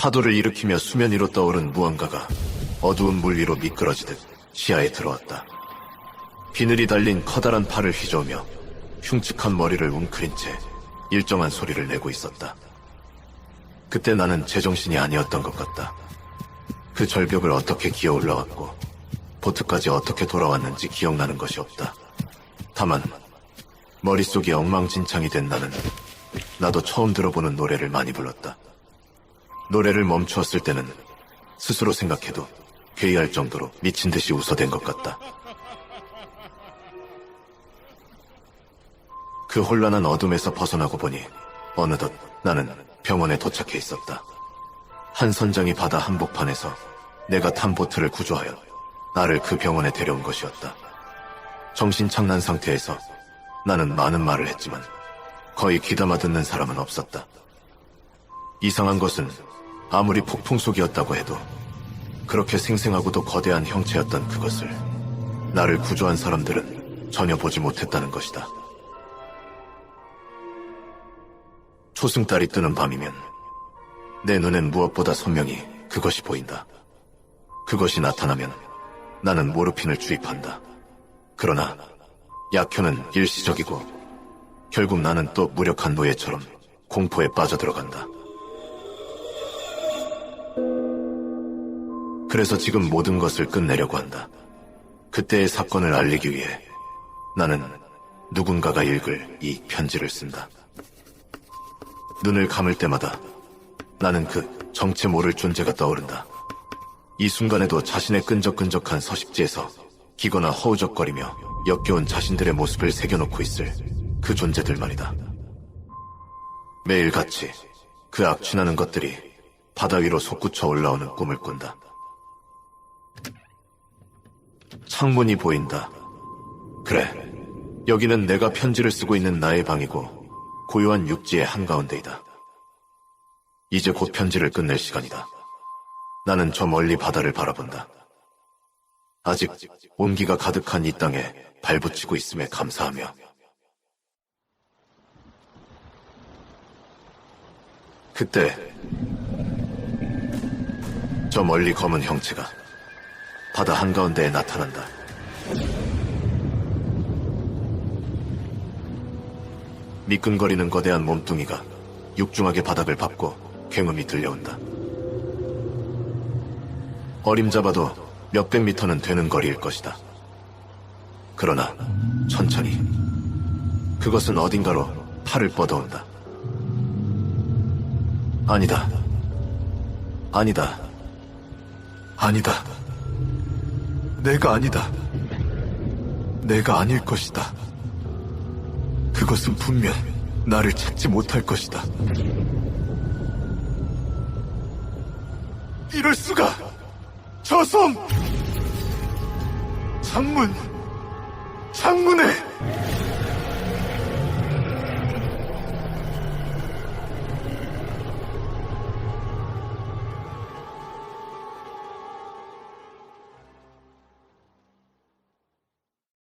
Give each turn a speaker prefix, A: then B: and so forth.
A: 파도를 일으키며 수면 위로 떠오른 무언가가 어두운 물 위로 미끄러지듯 시야에 들어왔다. 비늘이 달린 커다란 팔을 휘저으며 흉측한 머리를 웅크린 채 일정한 소리를 내고 있었다. 그때 나는 제정신이 아니었던 것 같다. 그 절벽을 어떻게 기어 올라왔고 보트까지 어떻게 돌아왔는지 기억나는 것이 없다. 다만 머릿속이 엉망진창이 된 나는 나도 처음 들어보는 노래를 많이 불렀다. 노래를 멈추었을 때는 스스로 생각해도 괴이할 정도로 미친 듯이 웃어댄 것 같다. 그 혼란한 어둠에서 벗어나고 보니 어느덧 나는 병원에 도착해 있었다. 한 선장이 바다 한복판에서 내가 탄 보트를 구조하여 나를 그 병원에 데려온 것이었다. 정신 착란 상태에서 나는 많은 말을 했지만 거의 귀담아 듣는 사람은 없었다. 이상한 것은 아무리 폭풍 속이었다고 해도 그렇게 생생하고도 거대한 형체였던 그것을 나를 구조한 사람들은 전혀 보지 못했다는 것이다. 초승달이 뜨는 밤이면 내 눈엔 무엇보다 선명히 그것이 보인다. 그것이 나타나면 나는 모르핀을 주입한다. 그러나 약효는 일시적이고 결국 나는 또 무력한 노예처럼 공포에 빠져들어간다. 그래서 지금 모든 것을 끝내려고 한다. 그때의 사건을 알리기 위해 나는 누군가가 읽을 이 편지를 쓴다. 눈을 감을 때마다 나는 그 정체 모를 존재가 떠오른다. 이 순간에도 자신의 끈적끈적한 서식지에서 기거나 허우적거리며 역겨운 자신들의 모습을 새겨놓고 있을 그 존재들 말이다. 매일같이 그 악취나는 것들이 바다 위로 솟구쳐 올라오는 꿈을 꾼다. 창문이 보인다. 그래. 여기는 내가 편지를 쓰고 있는 나의 방이고 고요한 육지의 한가운데이다. 이제 곧 편지를 끝낼 시간이다. 나는 저 멀리 바다를 바라본다. 아직 온기가 가득한 이 땅에 발붙이고 있음에 감사하며 그때 저 멀리 검은 형체가 바다 한가운데에 나타난다. 미끈거리는 거대한 몸뚱이가 육중하게 바닥을 밟고 굉음이 들려온다. 어림잡아도 몇백 미터는 되는 거리일 것이다. 그러나 천천히 그것은 어딘가로 팔을 뻗어온다. 아니다. 아니다. 아니다. 내가 아니다. 내가 아닐 것이다. 그것은 분명 나를 찾지 못할 것이다. 이럴 수가! 저 섬! 창문! 창문에!